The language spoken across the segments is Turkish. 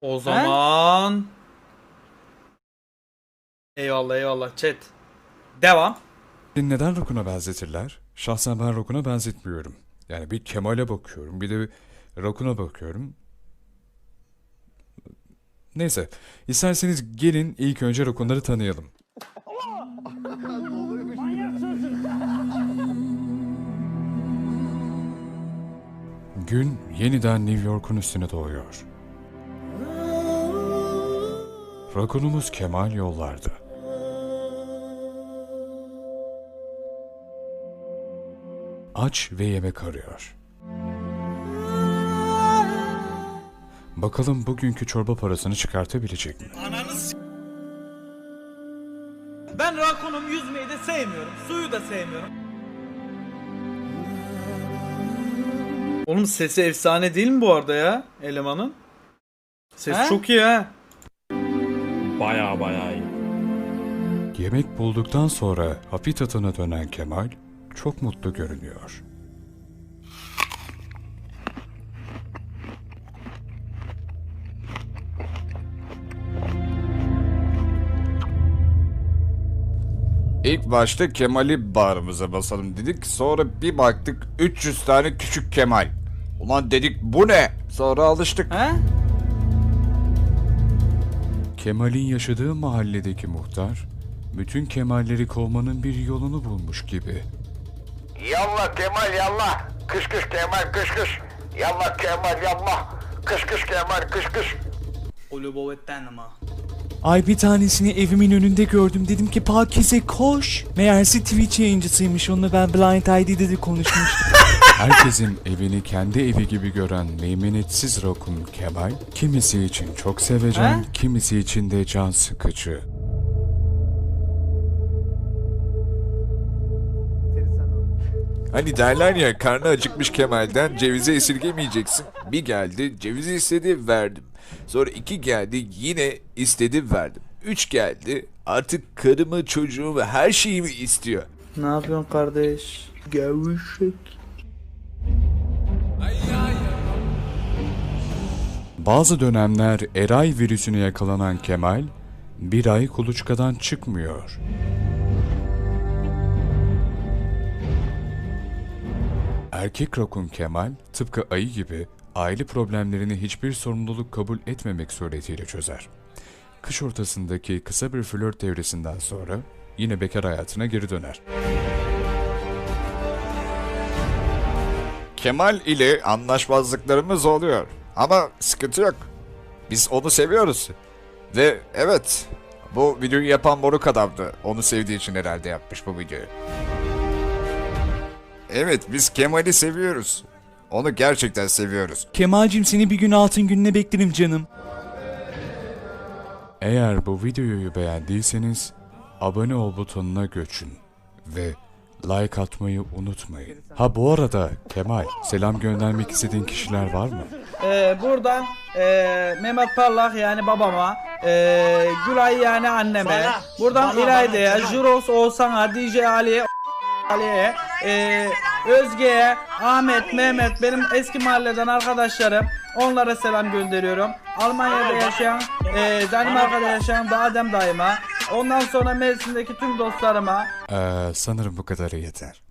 O zaman... Eyvallah eyvallah chat. Devam. Neden Rokun'a benzetirler? Şahsen ben Rokun'a benzetmiyorum. Yani bir Kemal'e bakıyorum, bir de Rokun'a bakıyorum. Neyse, isterseniz gelin ilk önce Rokun'ları tanıyalım. Gün yeniden New York'un üstüne doğuyor. Rakunumuz Kemal yollarda. Aç ve yemek arıyor. Bakalım bugünkü çorba parasını çıkartabilecek mi? Ben rakunum yüzmeyi de sevmiyorum. Suyu da sevmiyorum. Oğlum sesi efsane değil mi bu arada ya elemanın? Ses He? çok iyi ha. Baya baya iyi. Yemek bulduktan sonra habitatına dönen Kemal çok mutlu görünüyor. İlk başta Kemal'i bağrımıza basalım dedik. Sonra bir baktık 300 tane küçük Kemal. Ulan dedik bu ne? Sonra alıştık. He? Kemal'in yaşadığı mahalledeki muhtar, bütün Kemalleri kovmanın bir yolunu bulmuş gibi. Yallah Kemal yallah. Kış kış Kemal kış kış. Yallah Kemal yallah. Kış kış Kemal kış kış. Ulubovetten ama. Ay bir tanesini evimin önünde gördüm. Dedim ki Pakize koş. Meğerse Twitch yayıncısıymış. Onunla ben Blind ID'de de konuşmuştum. Herkesin evini kendi evi gibi gören meymenetsiz Rakun Kemal, kimisi için çok sevecen, He? kimisi için de can sıkıcı. Hani derler ya karnı acıkmış Kemal'den cevizi esirgemeyeceksin. Bir geldi cevizi istedi verdim. Sonra iki geldi yine istedi verdim. Üç geldi artık karımı çocuğumu her şeyimi istiyor. Ne yapıyorsun kardeş? Gevşek. Bazı dönemler Eray virüsüne yakalanan Kemal, bir ay kuluçkadan çıkmıyor. Erkek Rakun Kemal, tıpkı ayı gibi aile problemlerini hiçbir sorumluluk kabul etmemek suretiyle çözer. Kış ortasındaki kısa bir flört devresinden sonra yine bekar hayatına geri döner. Kemal ile anlaşmazlıklarımız oluyor. Ama sıkıntı yok. Biz onu seviyoruz. Ve evet, bu videoyu yapan Moruk adamdı. Onu sevdiği için herhalde yapmış bu videoyu. Evet, biz Kemal'i seviyoruz. Onu gerçekten seviyoruz. Kemal'cim seni bir gün altın gününe beklerim canım. Eğer bu videoyu beğendiyseniz abone ol butonuna göçün ve like atmayı unutmayın. Ha bu arada Kemal selam göndermek istediğin kişiler var mı? Ee, buradan ee, Mehmet Parlak yani babama, ee, Gülay yani anneme, buradan İlayda'ya, Juros Oğuzhan'a, DJ Ali'ye, Ali'ye, ee, Özge'ye, Ahmet, Mehmet benim eski mahalleden arkadaşlarım. Onlara selam gönderiyorum. Almanya'da yaşayan, ee, Danimarka'da yaşayan da Adem dayıma. Ondan sonra Mersin'deki tüm dostlarıma. Ee, sanırım bu kadarı yeter.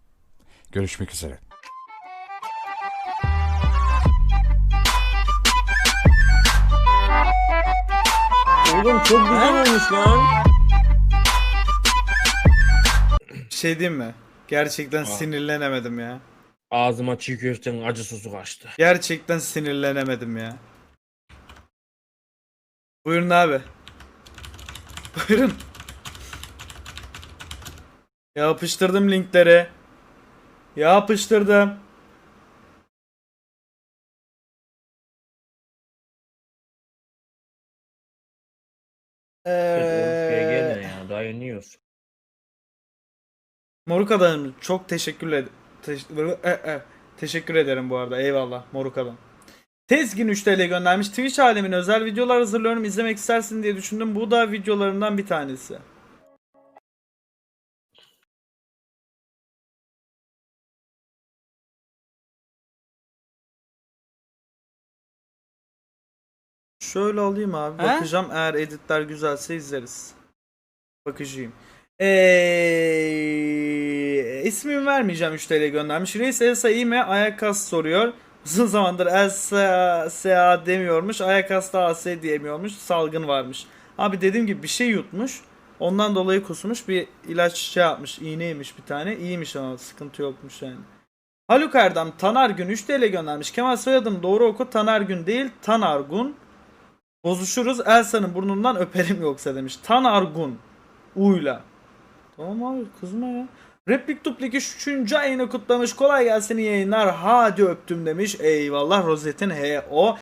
Görüşmek üzere. Oğlum çok güzel olmuş lan. Şey diyeyim mi? Gerçekten sinirlenemedim ya. Ağzıma çiğ köftenin acı sosu kaçtı. Gerçekten sinirlenemedim ya. Buyurun abi. Buyurun. Yapıştırdım linkleri. Yapıştırdım. Ee... Ee, ya dayanıyorsun. Moruk Adam çok teşekkür ederim. e, e, teşekkür ederim bu arada. Eyvallah Moruk Adam. Tezgin 3 TL göndermiş. Twitch alemin özel videolar hazırlıyorum. izlemek istersin diye düşündüm. Bu da videolarımdan bir tanesi. Şöyle alayım abi. He? Bakacağım eğer editler güzelse izleriz. Bakacağım. Eee ismimi vermeyeceğim 3 TL göndermiş. Reis Elsa iyi mi? Ayakkası soruyor. Uzun zamandır Elsa SA demiyormuş. Ayakkası da AS diyemiyormuş. Salgın varmış. Abi dediğim gibi bir şey yutmuş. Ondan dolayı kusmuş. Bir ilaç şey yapmış. İğneymiş bir tane. İyiymiş ama sıkıntı yokmuş yani. Haluk Erdem Taner Gün 3 TL göndermiş. Kemal soyadım doğru oku Taner Gün değil Tanargun. Bozuşuruz Elsa'nın burnundan öperim yoksa demiş. Tanargun. Uyla. Tamam abi kızma ya. Replik Duplik 3. ayını kutlamış. Kolay gelsin iyi yayınlar. Hadi öptüm demiş. Eyvallah Rozet'in he o.